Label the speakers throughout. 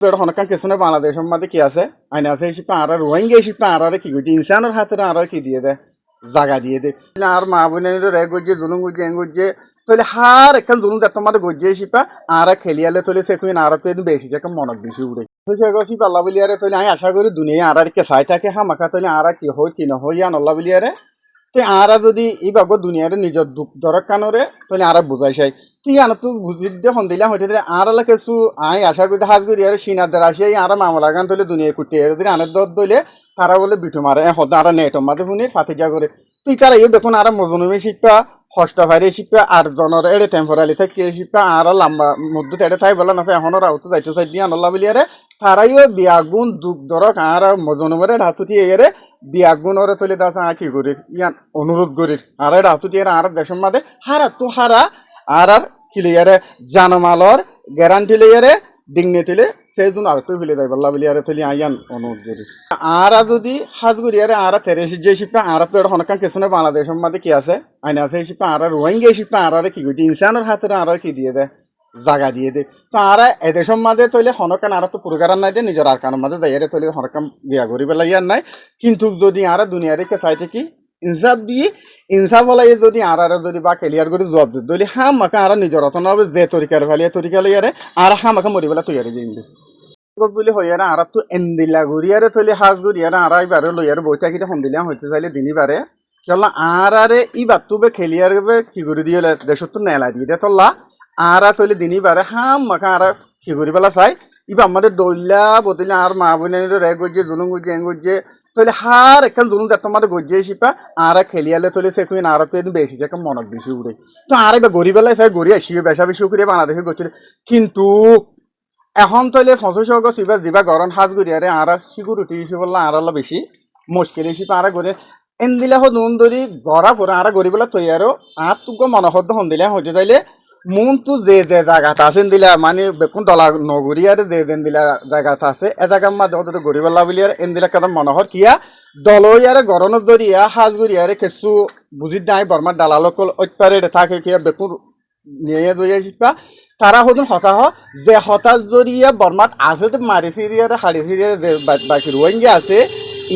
Speaker 1: হনকান কেসনে বাংলাদেশের মধ্যে কি আছে? আইন আছে শিপা আর রোহিঙ্গা শিপা আর কি করছে ইনসানের হাতে আর কি দিয়ে দে? জাগা দিয়ে দে। আর মা বোনের রে গজ্জে, জুলুম গজ্জে, এং গজ্জে তাহলে হার একখান জুলুম দেখতে মাঝে গজ্জে শিপা আর খেলিয়ালে তলে সে কুইন আর তো বেশি যে মনত বেশি উড়ে সে পাল্লা বলিয়ারে তলে আমি আশা করি দুনিয়া আর কে চাই থাকে হামাকা তলে আর কি হয়, কি নহয়, ইয়ান আল্লাহ বলিয়ারে তুই আরা যদি এই বাবু দুনিয়ারে নিজের দুঃখ দরক কানরে তাহলে আরা বুঝাই চাই। তুই আনো তো বুঝিতে সন্দিলা হইতে দিলে আর আই আশা করি হাজ করি আর সিনার দ্বারা আসি আর মামলা গান তলে দুনিয়া কুটি। এর দিলে আনের দর দইলে তারা বলে বিঠু মারে। হদ, আর নেট মাঝে শুনি ফাতে যা করে তুই তারা এই দেখুন আর মজনুমি শিক্ষা ষষ্ঠ ভাইরে শিক্ষা আট জনের এড়ে টেম্পোরালি থেকে শিক্ষা আর লম্বা মধ্যে তেড়ে তাই বলে না এখনও রাউতো যাইতো চাই, দিয়ে আনল্লা বলিয়ারে তারাইও বিয়াগুন দুঃখ ধরক আর মজনুমরে ঢাতুটি এরে বিয়াগুনরে তলে দাস আ কি করি ইয়ান অনুরোধ করি আর ঢাতুটি এর আর দেশের মাঝে হারা, তো হারা। আর আর খিলিয়ারে জানমালর গ্যারান্টি লইয়ারে ডিংনে তুলে সেই আর তুই ফেলে দেয়, বল্লা বলিয়ারে তুলি আইয়ান অনুরোধ করি। আর যদি হাজ করিয়ারে আর তেরেশি যে শিপা আর তো হনকান কেসনে বাংলাদেশের মধ্যে কি আছে? আইন আছে শিপা আর রোহিঙ্গা শিপা আর কি করছে ইনসানের হাতে আর কি দিয়ে দে জাগা দিয়ে দে তো আর এদেশের মাঝে তৈলে হনকান আর তো পুরগারান নাই দে, নিজের আর কানের মাঝে যাইয়ারে তৈলে হনকান বিয়া করি পেলাই ইয়ার নাই। কিন্তু যদি আর দুনিয়ারে কে চাইতে কি ইনসাফ দিয়ে, ইনসাফ হলাই যদি আর আর যদি বা ক্লিয়ার করে জবাব দিত দলি হাম মাকে আর নিজের রতন হবে, যে তরিকার ফালিয়া তরিকা লইয়ারে আর হাম মাকা মরিবেলা তৈয়ারি দিন বলি হইয়ারে আর তো এন্দিলা ঘুরিয়ারে তৈলি হাজ ঘুরিয়ারে আর এবারে লইয়ারে বইটা কিটা সন্দিলা হইতে চাইলে দিনই বারে চল আর আরে ই বাতুবে খেলিয়ার কি করে দিয়ে দেশত তো নেলা দিয়ে দে তল্লা আর তৈলি দিনই বারে হাম মাকা আর কি করি বেলা চাই। ইবা আমাদের দইলা বদলে আর মা বোনের রে গজ্জে জুলুম গজ্জে এং গজ্জে তৈলে হার একখান জুলুম দেখতে মাঝে গজ্জে শিপা, আর খেলিয়ালে তৈলে সে কুইন আর তো বেশি যে মনত বেশি উড়ে। তো আর এবার গড়ি বেলায় চাই গড়ি আসিও বেশা বেশি করে বাংলাদেশে গচ্ছিল কিন্তু এখন তৈলে পঁচিশ অগস্ট এবার দিবা গরম হাজ গড়ি আরে আর সিকিউরিটি হিসেবে বললে, আর অলপ বেশি মুশকিল হিসেবে আর গড়ে এন দিলে হো নুন ধরি, গড়া পরে আর গড়ি বেলা তৈয়ারও, আর তোকে মনসদ্দ হন দিলে, হইতে চাইলে মন তো যে যে জায়গাটা আছেন দিলা মানে বেকুন দলা নগরী আর যে যেন দিলা জায়গাটা আছে, এ জায়গার মাঝে হতে গড়ি বেলা বলি আর এন দিলা কেন মনোহর কিয়া দলই আর গরনত দরিয়া হাজ গড়িয়ারে কিছু বুঝি নাই বর্মার দালালকল ঐপারে থাকে কিয়া বেকুন নিয়ে দইয়া শিপা তারা হতুন হতা হ, যে হতাশ জরিয়া বর্মাত আছে তো মারি সিরিয়ারে হাড়ি সিরিয়ারে যে বাকি রোহিঙ্গা আছে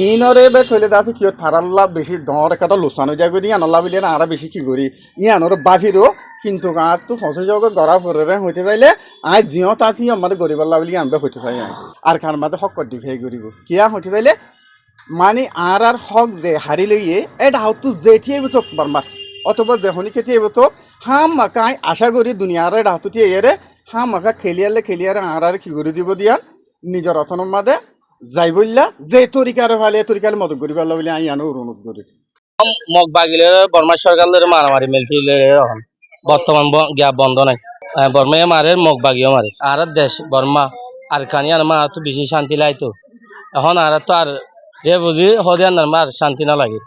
Speaker 1: ইনরে বে থলে দাসে কিয়? থারাল্লা বেশি ডর একটা লোসানো যায় করি আনল্লা বিলে না আরা বেশি কি করি ই আনর বাফিরও কিন্তু আর তো ফসল জগৎ গড়া পরে হইতে পাইলে আই জিও তাসি আমাদের গরিবাল্লা বলি আমরা হইতে না। আর খান মাঝে হক কর ডিফাই করিব কিয়া হইতে পাইলে মানে আর আর হক যে হারি লইয়ে এটা হাউতু জেঠিয়ে তো বর্মার অথবা দেহনি কেটে তো হাম মাকা আই আশা করি দুনিয়ার হাতুটি এরে হাম মাকা খেলিয়ালে খেলিয়ারে আর আর কি করে দিব দিয়ান নিজের রতনের মাঝে যাই বললা, যে তরিকার ভালে তরিকার মদত করি পারলা বলে আই আনো অনুরোধ করি
Speaker 2: মগ বাগিলে বর্মা সরকারের মারামারি মিলটিলে এখন বর্তমান গ্যাপ বন্ধ নাই। বর্মাই মারে মগ বাগিও মারে। আর দেশ, বর্মা আর খানি আর মা তো বেশি শান্তি লাইতো এখন আর তো আর রে বুঝি হদে মার শান্তি না লাগে।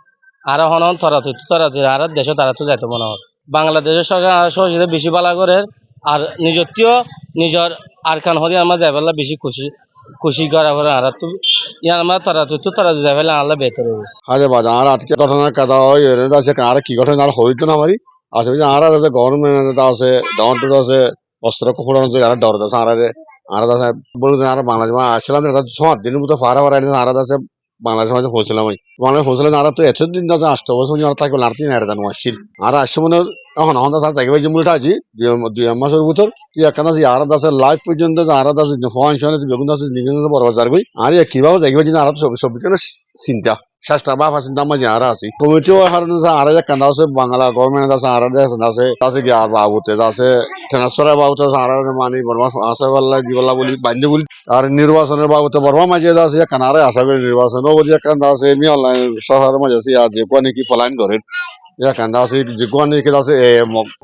Speaker 2: আর এখন তরা তুই তরা তুই আর দেশে তারা তো যাইতো মনে হয় বাংলাদেশের সরকার আর সহযোগিতা বেশি ভালো করে আর নিজত্বীয় নিজের আর খান হদে আমার যাই পারলে বেশি খুশি খুশি করা করে। আর তো ইয়ার তরা তুই তো তরা যাই পারলে আল্লাহ বেতর হবে।
Speaker 3: আরে আর ঘটনা কথা হয় আর কি ঘটনা, আর হইতো না আমারই। আছে বুঝি আর আছে গভর্নমেন্ট আছে ডাউন আছে, অস্ত্র কুকুর আছে আর ডর আছে আর আর আছে বলতে আর বাংলাদেশ মা আসলাম ছয় দিনের মতো ফারা ফারা আর আছে, বাংলাদেশ মাঝে পৌঁছলাম বাংলাদেশ পৌঁছলাম আর তো এত দিন আছে আসতে বছর আর থাকবে আর তিন আর আসছে মনে এখন এখন তার থাকবে যে মূলটা আছি দুই মাসের ভিতর একখান আছে আর আছে লাইফ পর্যন্ত আর আছে ফোন শোনে বেগুন আছে, নিজে বড় বাজার কই আর কীভাবে দেখবে যে আর সব সব চিন্তা। চেষ্টা বা ফাঁসির দাম মাঝে আর আছি। কমিটিও হারণ আর এক কান্দা আছে, বাংলা গভর্নমেন্ট আছে, আর এক আছে আছে কি আর বাবুতে আছে ট্রান্সফার বাবুতে আছে, আর মানে বর্মা আছে বললা কি বলি বান্ধে বলি। আর নির্বাচনের বাবুতে বর্মা মাঝে আছে, কানারে আশা করি নির্বাচন ও বলি কান্দা আছে এমনি অনলাইন শহরের মাঝে আছে, আর যে কোনে কি ফলাইন করেন যে কোনে কি আছে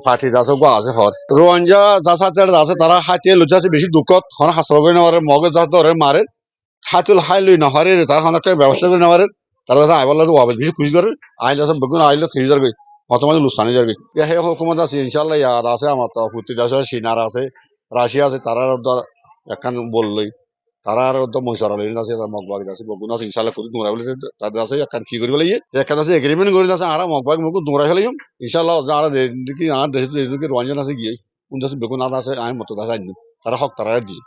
Speaker 3: পার্টি আছে গো আছে হর রোয়াঞ্জা যা সাথে আছে তারা হাতিয়ে লুচা আছে বেশি দুঃখত। হন হাসল করে নেওয়ার মগে যা ধরে মারে হাতুল হাই লই নহরে তার হন একটা ব্যবস্থা করে নেওয়ার তার কাছে আই বললে ওয়াবে বেশি খুশি করে আইলে আছে বেগুন আইলে খেয়ে যাবে প্রথমে লুসানি যাবে ইয়া হে হুকুমত আছে, ইনশাআল্লাহ ইয়াদ আছে আমার তো, ফুটি আছে সিনার আছে রাশিয়া আছে তারা একখান বললই তারা আর তো মহিষারা লইন আছে মগবাগ আছে বগুন আছে ইনশাল্লাহ করি তোমরা বলে তাদের আছে, একখান কি করি বলে একখান আছে এগ্রিমেন্ট করে আছে, আর মগবাগ মুখ তোমরা ফেলে ইনশাল্লাহ আর দেখি, আর দেশে দেখি রঞ্জন আছে গিয়ে কোন দেশে বেগুন আছে আমি মতো আছে তারা হক তারা দিয়ে।